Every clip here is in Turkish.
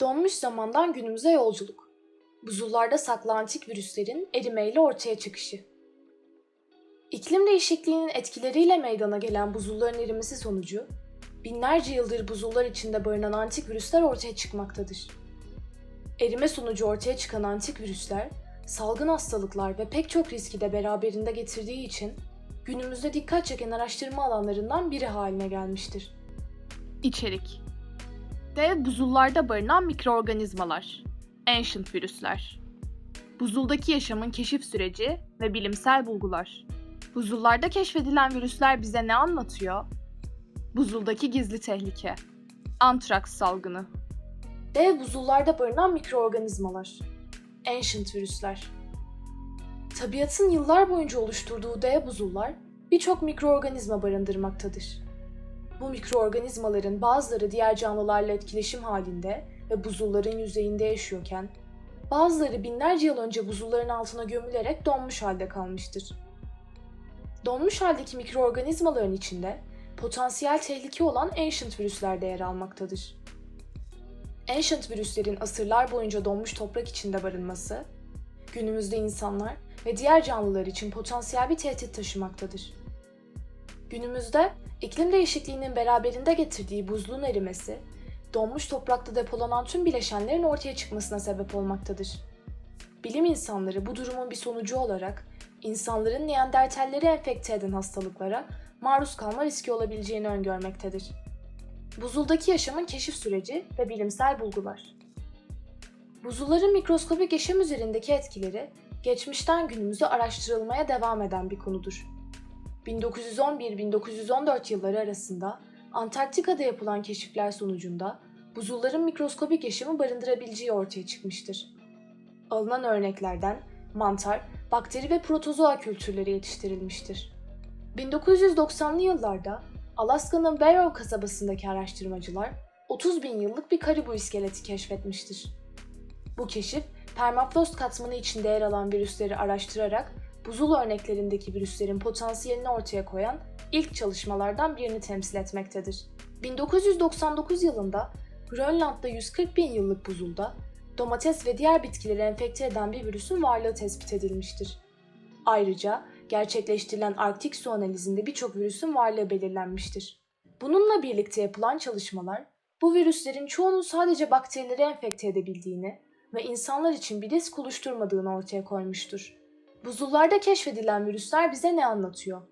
Donmuş zamandan günümüze yolculuk. Buzullarda saklı antik virüslerin erimeyle ortaya çıkışı. İklim değişikliğinin etkileriyle meydana gelen buzulların erimesi sonucu, binlerce yıldır buzullar içinde barınan antik virüsler ortaya çıkmaktadır. Erime sonucu ortaya çıkan antik virüsler, salgın hastalıklar ve pek çok riski de beraberinde getirdiği için günümüzde dikkat çeken araştırma alanlarından biri haline gelmiştir. İçerik Dev buzullarda barınan mikroorganizmalar Ancient virüsler Buzuldaki yaşamın keşif süreci ve bilimsel bulgular Buzullarda keşfedilen virüsler bize ne anlatıyor? Buzuldaki gizli tehlike Antraks salgını Dev buzullarda barınan mikroorganizmalar. Ancient virüsler. Tabiatın yıllar boyunca oluşturduğu dev buzullar birçok mikroorganizma barındırmaktadır. Bu mikroorganizmaların bazıları diğer canlılarla etkileşim halinde ve buzulların yüzeyinde yaşıyorken, bazıları binlerce yıl önce buzulların altına gömülerek donmuş halde kalmıştır. Donmuş haldeki mikroorganizmaların içinde potansiyel tehlike olan ancient virüsler de yer almaktadır. Ancient virüslerin asırlar boyunca donmuş toprak içinde barınması, günümüzde insanlar ve diğer canlılar için potansiyel bir tehdit taşımaktadır. Günümüzde iklim değişikliğinin beraberinde getirdiği buzluğun erimesi, donmuş toprakta depolanan tüm bileşenlerin ortaya çıkmasına sebep olmaktadır. Bilim insanları bu durumun bir sonucu olarak insanların Neandertalleri enfekte eden hastalıklara maruz kalma riski olabileceğini öngörmektedir. Buzuldaki yaşamın keşif süreci ve bilimsel bulgular. Buzulların mikroskobik yaşam üzerindeki etkileri geçmişten günümüze araştırılmaya devam eden bir konudur. 1911-1914 yılları arasında Antarktika'da yapılan keşifler sonucunda buzulların mikroskobik yaşamı barındırabileceği ortaya çıkmıştır. Alınan örneklerden mantar, bakteri ve protozoa kültürleri yetiştirilmiştir. 1990'lı yıllarda Alaska'nın Barrow kasabasındaki araştırmacılar 30 bin yıllık bir karibu iskeleti keşfetmiştir. Bu keşif, permafrost katmanı içinde yer alan virüsleri araştırarak buzul örneklerindeki virüslerin potansiyelini ortaya koyan ilk çalışmalardan birini temsil etmektedir. 1999 yılında Grönland'da 140 bin yıllık buzulda domates ve diğer bitkileri enfekte eden bir virüsün varlığı tespit edilmiştir. Ayrıca gerçekleştirilen Arktik su analizinde birçok virüsün varlığı belirlenmiştir. Bununla birlikte yapılan çalışmalar, bu virüslerin çoğunun sadece bakterileri enfekte edebildiğini ve insanlar için bir risk oluşturmadığını ortaya koymuştur. Buzullarda keşfedilen virüsler bize ne anlatıyor?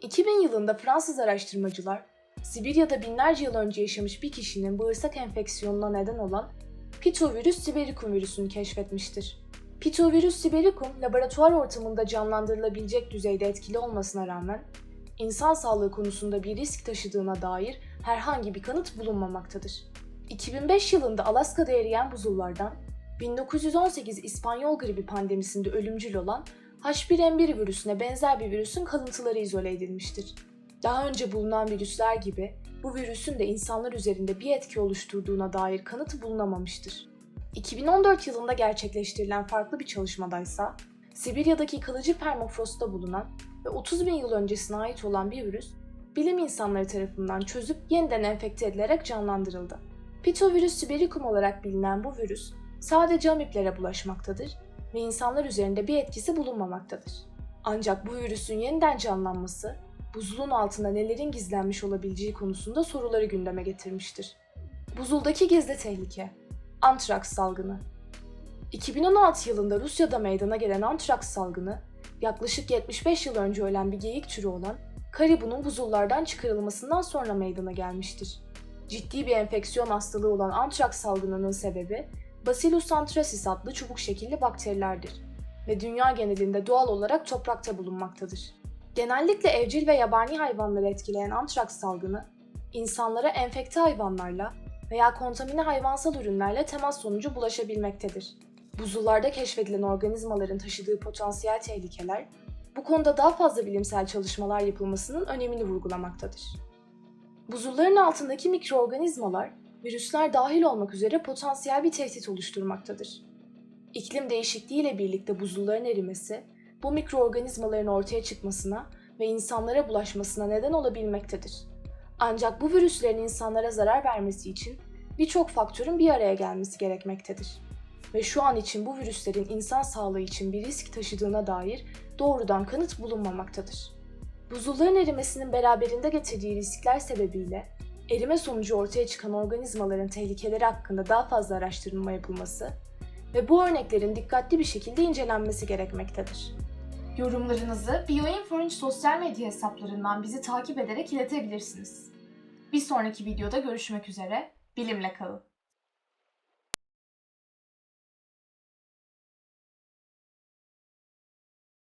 2000 yılında Fransız araştırmacılar, Sibirya'da binlerce yıl önce yaşamış bir kişinin bağırsak enfeksiyonuna neden olan Pitovirus sibericum virüsünü keşfetmiştir. Pitovirus sibericum laboratuvar ortamında canlandırılabilecek düzeyde etkili olmasına rağmen insan sağlığı konusunda bir risk taşıdığına dair herhangi bir kanıt bulunmamaktadır. 2005 yılında Alaska'da eriyen buzullardan 1918 İspanyol gribi pandemisinde ölümcül olan H1N1 virüsüne benzer bir virüsün kalıntıları izole edilmiştir. Daha önce bulunan virüsler gibi bu virüsün de insanlar üzerinde bir etki oluşturduğuna dair kanıt bulunamamıştır. 2014 yılında gerçekleştirilen farklı bir çalışmadaysa, Sibirya'daki kalıcı permafrostta bulunan ve 30 bin yıl öncesine ait olan bir virüs, bilim insanları tarafından çözüp yeniden enfekte edilerek canlandırıldı. Pitovirus sibericum olarak bilinen bu virüs, sadece amiplere bulaşmaktadır ve insanlar üzerinde bir etkisi bulunmamaktadır. Ancak bu virüsün yeniden canlanması, buzulun altında nelerin gizlenmiş olabileceği konusunda soruları gündeme getirmiştir. Buzuldaki gizli tehlike Antraks salgını 2016 yılında Rusya'da meydana gelen antraks salgını, yaklaşık 75 yıl önce ölen bir geyik türü olan karibunun buzullardan çıkarılmasından sonra meydana gelmiştir. Ciddi bir enfeksiyon hastalığı olan antraks salgınının sebebi Bacillus anthracis adlı çubuk şekilli bakterilerdir ve dünya genelinde doğal olarak toprakta bulunmaktadır. Genellikle evcil ve yabani hayvanları etkileyen antraks salgını, insanlara enfekte hayvanlarla veya kontamine hayvansal ürünlerle temas sonucu bulaşabilmektedir. Buzullarda keşfedilen organizmaların taşıdığı potansiyel tehlikeler, bu konuda daha fazla bilimsel çalışmalar yapılmasının önemini vurgulamaktadır. Buzulların altındaki mikroorganizmalar, virüsler dahil olmak üzere potansiyel bir tehdit oluşturmaktadır. İklim değişikliğiyle birlikte buzulların erimesi, bu mikroorganizmaların ortaya çıkmasına ve insanlara bulaşmasına neden olabilmektedir. Ancak bu virüslerin insanlara zarar vermesi için birçok faktörün bir araya gelmesi gerekmektedir. Ve şu an için bu virüslerin insan sağlığı için bir risk taşıdığına dair doğrudan kanıt bulunmamaktadır. Buzulların erimesinin beraberinde getirdiği riskler sebebiyle erime sonucu ortaya çıkan organizmaların tehlikeleri hakkında daha fazla araştırma yapılması ve bu örneklerin dikkatli bir şekilde incelenmesi gerekmektedir. Yorumlarınızı BioInfo'nun sosyal medya hesaplarından bizi takip ederek iletebilirsiniz. Bir sonraki videoda görüşmek üzere, bilimle kalın.